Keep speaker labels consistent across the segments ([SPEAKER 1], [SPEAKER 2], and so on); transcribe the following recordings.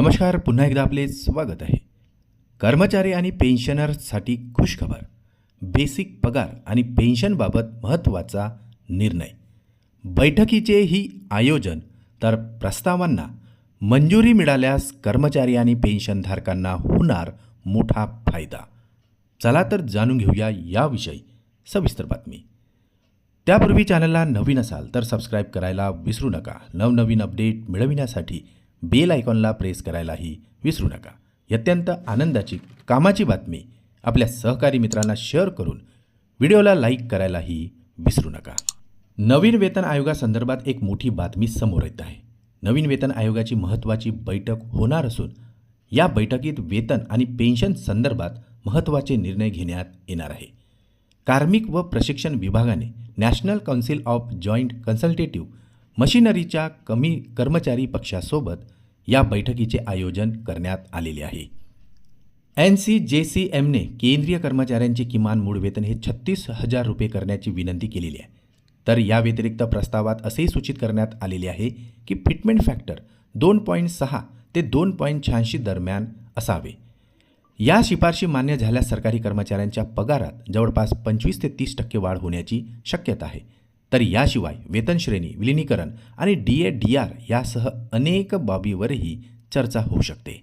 [SPEAKER 1] नमस्कार पुन्हा एकदा आपले स्वागत आहे. कर्मचारी आणि पेन्शनर्ससाठी खुशखबर बेसिक पगार आणि पेन्शनबाबत महत्त्वाचा निर्णय. बैठकीचे ही आयोजन तर प्रस्तावांना मंजुरी मिळाल्यास कर्मचारी आणि पेन्शनधारकांना होणार मोठा फायदा. चला तर जाणून घेऊया याविषयी सविस्तर बातमी. त्यापूर्वी चॅनलला नवीन असाल तर सबस्क्राईब करायला विसरू नका. नवनवीन अपडेट मिळविण्यासाठी बेल आयकॉनला प्रेस करायलाही विसरू नका. ही अत्यंत आनंदाची कामाची बातमी आपल्या सहकारी मित्रांना शेअर करून व्हिडिओला लाईक करायलाही विसरू नका. नवीन वेतन आयोगासंदर्भात एक मोठी बातमी समोर येत आहे. नवीन वेतन आयोगाची महत्त्वाची बैठक होणार असून या बैठकीत वेतन आणि पेन्शन संदर्भात महत्त्वाचे निर्णय घेण्यात येणार आहे. कार्मिक व प्रशिक्षण विभागाने national council of joint consultative मशिनरीच्या कमी कर्मचारी पक्षासोबत या बैठकीचे आयोजन करण्यात आलेले आहे. एन सी जे सी एमने केंद्रीय कर्मचाऱ्यांचे किमान मूळ वेतन हे छत्तीस हजार रुपये करण्याची विनंती केलेली आहे. तर या व्यतिरिक्त प्रस्तावात असेही सूचित करण्यात आलेले आहे की फिटमेंट फॅक्टर दोन पॉईंट सहा ते दोन पॉईंट शहाऐंशी दरम्यान असावे. या शिफारशी मान्य झाल्यास सरकारी कर्मचाऱ्यांच्या पगारात जवळपास पंचवीस ते तीस टक्के वाढ होण्याची शक्यता आहे. तर याशिवाय वेतनश्रेणी विलिनीकरण आणि डी ए डी आर यासह अनेक बाबीवरही चर्चा होऊ शकते.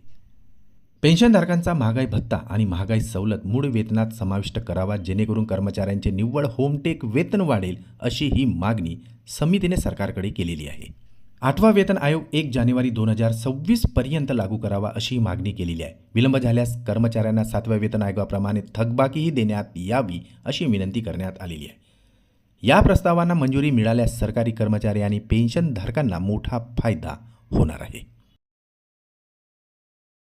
[SPEAKER 1] पेन्शनधारकांचा महागाई भत्ता आणि महागाई सवलत मूळ वेतनात समाविष्ट करावा जेणेकरून कर्मचाऱ्यांचे निव्वळ होमटेक वेतन वाढेल अशी ही मागणी समितीने सरकारकडे केलेली आहे. आठवा वेतन आयोग एक जानेवारी दोन हजार सव्वीस पर्यंत लागू करावा अशी मागणी केलेली आहे. विलंब झाल्यास कर्मचाऱ्यांना सातव्या वेतन आयोगाप्रमाणे थकबाकीही देण्यात यावी अशी विनंती करण्यात आलेली आहे. या प्रस्तावांना मंजुरी मिळाल्यास सरकारी कर्मचारी आणि पेन्शनधारकांना मोठा फायदा होणार आहे.